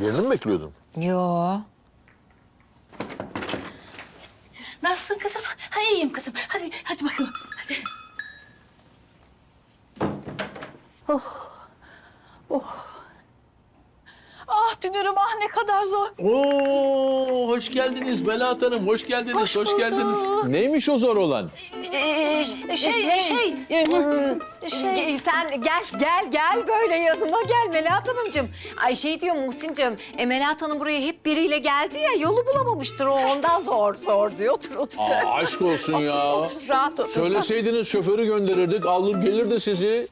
Birini mi bekliyordun? Yo. Nasılsın kızım? Ha iyiyim kızım. Hadi hadi bakalım. Hadi. Oh. Oh. Dünürüm ah ne kadar zor. Oo, hoş geldiniz Belat Hanım, hoş geldiniz, Hoş hoş, bulduk. geldiniz. Neymiş o zor olan? Ee, şey şey şey. Ge- Sen gel gel gel böyle yanıma gel Melahat Hanımcığım. Ay şey diyor Muhsin'cığım, e, Melahat Hanım buraya hep biriyle geldi ya yolu bulamamıştır o ondan zor zor diyor. Otur otur. Aa, aşk olsun ya. Otur, otur rahat otur. Söyleseydiniz şoförü gönderirdik, alır gelirdi sizi.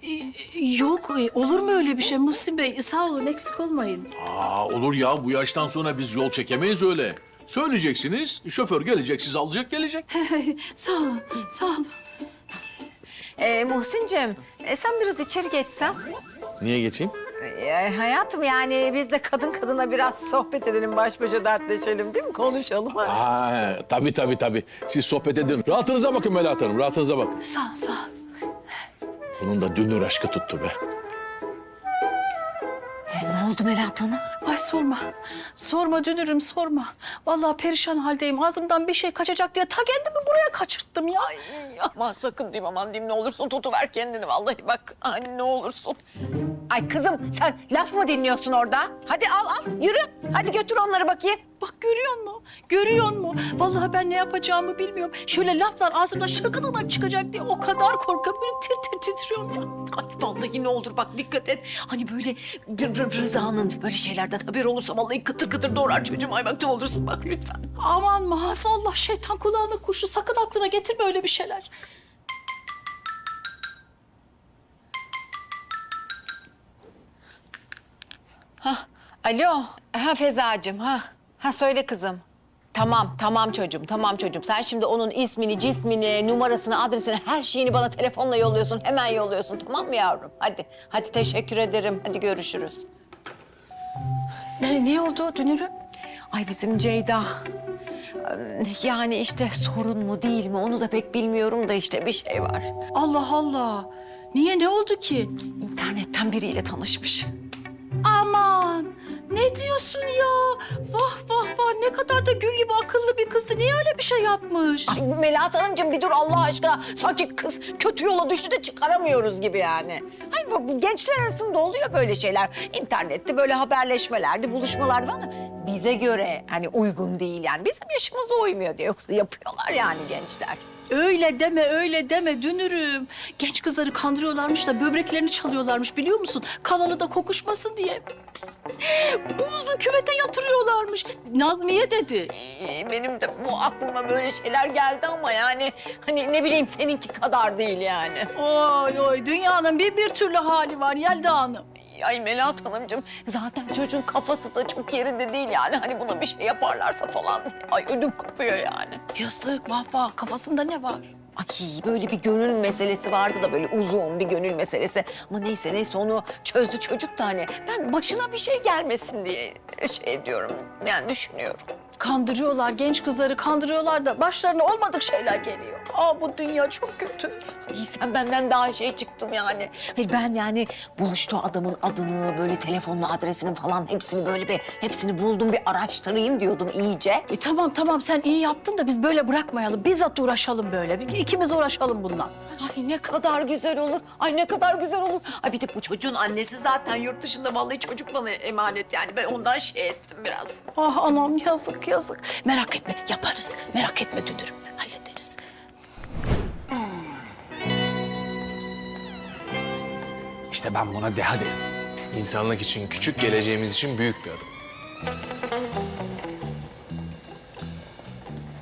Yok e, olur mu öyle bir şey Muhsin Bey? Sağ olun eksik olmayın. Aa, olur ya, bu yaştan sonra biz yol çekemeyiz öyle. Söyleyeceksiniz, şoför gelecek, sizi alacak, gelecek. sağ olun sağ olun. E, Muhsin'cığım e, sen biraz içeri geçsen. Niye geçeyim? E, hayatım yani biz de kadın kadına biraz sohbet edelim, baş başa dertleşelim değil mi? Konuşalım. Ha, tabii tabii tabii. Siz sohbet edin. Rahatınıza bakın Belat Hanım, rahatınıza bakın. Sağ ol sağ ol. Bunun da dünür aşkı tuttu be. Oldu Melahat Hanım? Ay sorma. Sorma dünürüm sorma. Vallahi perişan haldeyim. Ağzımdan bir şey kaçacak diye ta kendimi buraya kaçırttım ya. Aman sakın diyeyim aman diyeyim ne olursun tutuver kendini vallahi bak ay ne olursun. Ay kızım sen laf mı dinliyorsun orada? Hadi al al yürü hadi götür onları bakayım. Bak görüyor musun? Görüyor musun? Vallahi ben ne yapacağımı bilmiyorum. Şöyle laflar ağzımdan şakadanak çıkacak diye o kadar korkuyorum. Böyle tir tir titriyorum ya. Ay vallahi ne olur bak dikkat et. Hani böyle Rıza'nın böyle şeylerden haber olursa vallahi kıtır kıtır doğrar çocuğum. Ay bak ne olursun bak lütfen. Aman maazallah şeytan kulağına kuşu. Sakın aklına getirme öyle bir şeyler. Alo ha Fezacığım ha. Ha söyle kızım. Tamam, tamam çocuğum, tamam çocuğum. Sen şimdi onun ismini, cismini, numarasını, adresini, her şeyini bana telefonla yolluyorsun. Hemen yolluyorsun, tamam mı yavrum? Hadi, hadi teşekkür ederim. Hadi görüşürüz. Ne, ne oldu dünürüm? Ay bizim Ceyda. Yani işte sorun mu değil mi onu da pek bilmiyorum da işte bir şey var. Allah Allah. Niye ne oldu ki? İnternetten biriyle tanışmış. Ne diyorsun ya? Vah vah vah ne kadar da gül gibi akıllı bir kızdı. Niye öyle bir şey yapmış? Ay Melahat Hanımcığım bir dur Allah aşkına. Sanki kız kötü yola düştü de çıkaramıyoruz gibi yani. Ay bu, gençler arasında oluyor böyle şeyler. İnternette böyle haberleşmelerde, buluşmalarda ama bize göre hani uygun değil yani. Bizim yaşımıza uymuyor diye yoksa yapıyorlar yani gençler. Öyle deme öyle deme dünürüm. Genç kızları kandırıyorlarmış da böbreklerini çalıyorlarmış biliyor musun? Kanalı da kokuşmasın diye. Buzlu küvete yatırıyorlarmış. Nazmiye dedi. Ee, Benim de bu aklıma böyle şeyler geldi ama yani hani ne bileyim seninki kadar değil yani. Oy oy dünyanın bir bir türlü hali var Yelda Hanım. Ay Melahat Hanımcığım zaten çocuğun kafası da çok yerinde değil yani. Hani buna bir şey yaparlarsa falan. Ay ödüm kopuyor yani. Yazık vah vah kafasında ne var? Ay böyle bir gönül meselesi vardı da böyle uzun bir gönül meselesi. Ama neyse neyse onu çözdü çocuk da hani. Ben başına bir şey gelmesin diye şey diyorum yani düşünüyorum. Kandırıyorlar genç kızları kandırıyorlar da başlarına olmadık şeyler geliyor. Aa bu dünya çok kötü. Ay sen benden daha şey çıktın yani. Hayır ben yani buluştuğu adamın adını, böyle telefonla adresini falan hepsini böyle bir hepsini buldum bir araştırayım diyordum iyice. E tamam tamam sen iyi yaptın da biz böyle bırakmayalım. Bizzat uğraşalım böyle. Bir- İkimiz uğraşalım bundan. Ay ne kadar güzel olur. Ay ne kadar güzel olur. Ay bir de bu çocuğun annesi zaten yurt dışında vallahi çocuk bana emanet yani. Ben ondan şey ettim biraz. Ah anam yazık yazık. Merak etme yaparız. Merak etme dünürüm. Hallederiz. İşte ben buna deha derim. İnsanlık için küçük, geleceğimiz için büyük bir adım.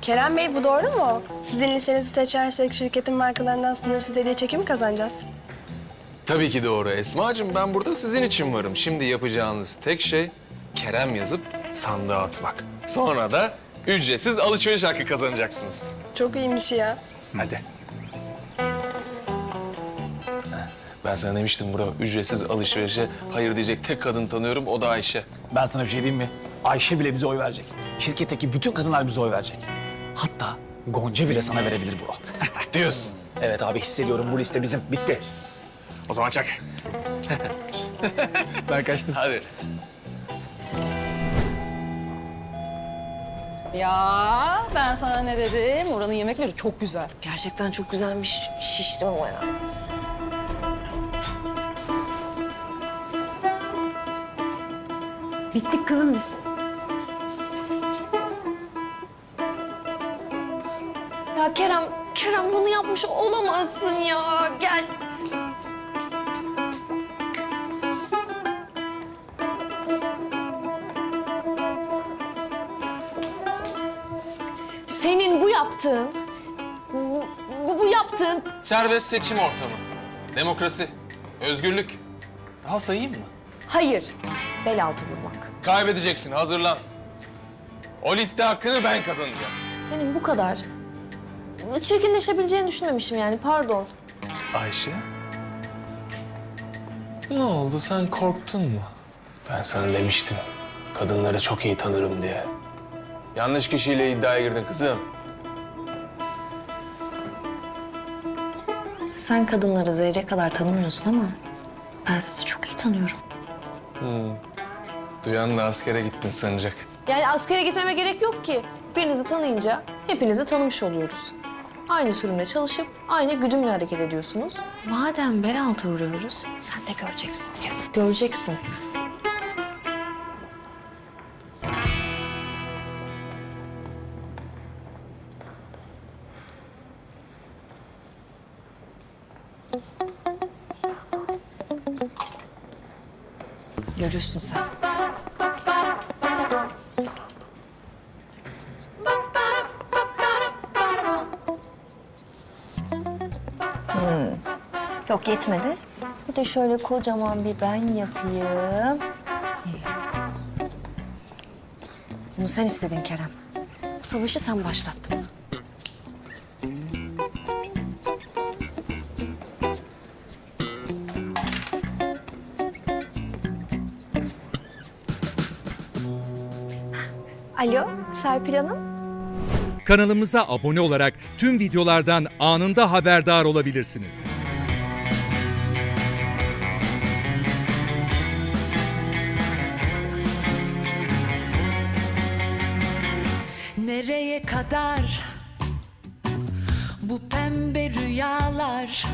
Kerem Bey bu doğru mu? Sizin lisenizi seçersek şirketin markalarından sınırsız hediye çeki mi kazanacağız? Tabii ki doğru Esma'cığım. Ben burada sizin için varım. Şimdi yapacağınız tek şey Kerem yazıp sandığa atmak. Sonra da ücretsiz alışveriş hakkı kazanacaksınız. Çok iyiymiş ya. Hadi. Ben sana demiştim bro, ücretsiz alışverişe hayır diyecek tek kadın tanıyorum, o da Ayşe. Ben sana bir şey diyeyim mi? Ayşe bile bize oy verecek. Şirketteki bütün kadınlar bize oy verecek. Hatta Gonca bile sana verebilir bro. Diyorsun. evet abi hissediyorum bu liste bizim. Bitti. O zaman çak. Ben kaçtım. Hadi. Ya ben sana ne dedim? Oranın yemekleri çok güzel. Gerçekten çok güzelmiş. Şiştim ama ya. Bittik kızım biz. Ya Kerem, Kerem bunu yapmış olamazsın ya. Gel. Yaptığın, bu, bu, bu yaptığın Serbest seçim ortamı. Demokrasi. Özgürlük. Daha sayayım mı? hayır. Bel altı vurmak. Kaybedeceksin. Hazırlan. O liste hakkını ben kazanacağım. Senin bu kadar çirkinleşebileceğini düşünmemişim yani pardon. Ayşe? Ne oldu? Sen korktun mu? Ben sana demiştim. Kadınları çok iyi tanırım diye. Yanlış kişiyle iddiaya girdin kızım. Sen kadınları zerre kadar tanımıyorsun ama ben sizi çok iyi tanıyorum. Duyan da askere gittin sanacak. Yani askere gitmeme gerek yok ki. Birinizi tanıyınca hepinizi tanımış oluyoruz. Aynı sürümle çalışıp aynı güdümle hareket ediyorsunuz. Madem bel altı vuruyoruz, sen de göreceksin. Göreceksin. Görürsün sen. Yok yetmedi. Bir de şöyle kocaman bir ben yapayım. Bunu sen istedin Kerem. Bu savaşı sen başlattın. Alo, Serpil Hanım. Kanalımıza abone olarak tüm videolardan anında haberdar olabilirsiniz. Nereye kadar bu pembe rüyalar